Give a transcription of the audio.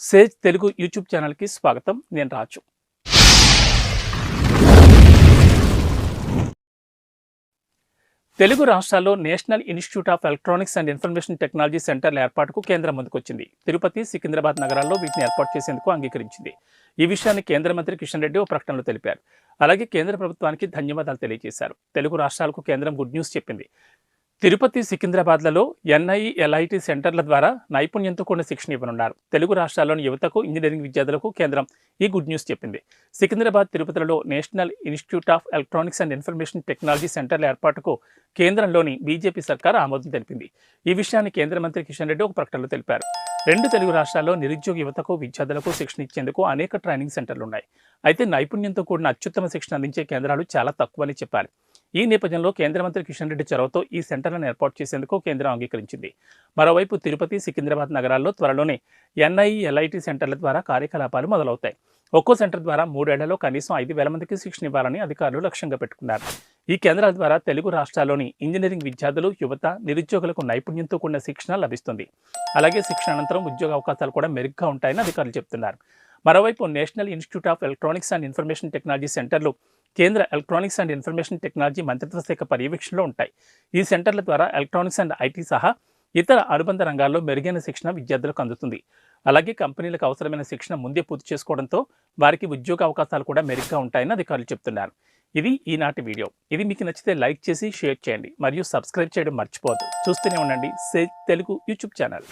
Sage Telugu YouTube ఛానల్కి స్వాగతం. నేను రాజు. తెలుగు రాష్ట్రాల్లో national institute of electronics and information technology సెంటర్ల ఏర్పాటుకు కేంద్రం ముందుకొచ్చింది. తిరుపతి సికింద్రాబాద్ నగరాల్లో వీటిని ఏర్పాటు చేసేందుకు అంగీకరించింది. ఈ విషయాన్ని కేంద్ర మంత్రి కిషన్ రెడ్డి ఓ ప్రకటనలో తెలిపారు. అలాగే కేంద్ర ప్రభుత్వానికి ధన్యవాదాలు తెలియజేశారు. తెలుగు రాష్ట్రాలకు కేంద్రం గుడ్ న్యూస్ చెప్పింది. తిరుపతి సికింద్రాబాద్లలో ఎన్ఐ ఎల్ఐటి సెంటర్ల ద్వారా నైపుణ్యంతో కూడిన శిక్షణ ఇవ్వనున్నారు. తెలుగు రాష్ట్రాల్లోని యువతకు ఇంజనీరింగ్ విద్యార్థులకు కేంద్రం ఈ గుడ్ న్యూస్ చెప్పింది. సికింద్రాబాద్ తిరుపతిలో national institute of electronics and information technology సెంటర్ల ఏర్పాటుకు కేంద్రంలోని బీజేపీ సర్కార్ ఆమోదం తెలిపింది. ఈ విషయాన్ని కేంద్ర మంత్రి కిషన్ రెడ్డి ఒక ప్రకటనలో తెలిపారు. రెండు తెలుగు రాష్ట్రాల్లో నిరుద్యోగ యువతకు విద్యార్థులకు శిక్షణ ఇచ్చేందుకు అనేక ట్రైనింగ్ సెంటర్లు ఉన్నాయి. అయితే నైపుణ్యంతో కూడిన అత్యుత్తమ శిక్షణ అందించే కేంద్రాలు చాలా తక్కువని చెప్పారు. ఈ నేపథ్యంలో కేంద్ర మంత్రి కిషన్ రెడ్డి చొరవతో ఈ సెంటర్లను ఏర్పాటు చేసేందుకు కేంద్రం అంగీకరించింది. మరోవైపు తిరుపతి సికింద్రాబాద్ నగరాల్లో త్వరలోనే ఎన్ఐ ఎల్ఐటి సెంటర్ల ద్వారా కార్యకలాపాలు మొదలవుతాయి. ఒక్కో సెంటర్ ద్వారా మూడేళ్ళలో కనీసం ఐదు వేల మందికి శిక్షణ ఇవ్వాలని అధికారులు లక్ష్యంగా పెట్టుకున్నారు. ఈ కేంద్రాల ద్వారా తెలుగు రాష్ట్రాల్లోని ఇంజనీరింగ్ విద్యార్థులు యువత నిరుద్యోగులకు నైపుణ్యంతో కూడిన శిక్షణ లభిస్తుంది. అలాగే శిక్షణ అనంతరం ఉద్యోగ అవకాశాలు కూడా మెరుగ్గా ఉంటాయని అధికారులు చెబుతున్నారు మరోవైపు national institute of electronics and information technology సెంటర్లు కేంద్ర ఎలక్ట్రానిక్స్ అండ్ ఇన్ఫర్మేషన్ టెక్నాలజీ మంత్రిత్వ శాఖ పర్యవేక్షణలో ఉంటాయి. ఈ సెంటర్ల ద్వారా ఎలక్ట్రానిక్స్ అండ్ ఐటీ సహా ఇతర అనుబంధ రంగాల్లో మెరుగైన శిక్షణ విద్యార్థులకు అందుతుంది. అలాగే కంపెనీలకు అవసరమైన శిక్షణ ముందే పూర్తి చేసుకోవడంతో వారికి ఉద్యోగ అవకాశాలు కూడా మెరుగ్గా ఉంటాయని అధికారులు చెప్తున్నారు. ఇది ఈనాటి వీడియో. ఇది మీకు నచ్చితే లైక్ చేసి షేర్ చేయండి. మరియు సబ్స్క్రైబ్ చేయడం మర్చిపోవద్దు. చూస్తూనే ఉండండి. Say Telugu YouTube channel.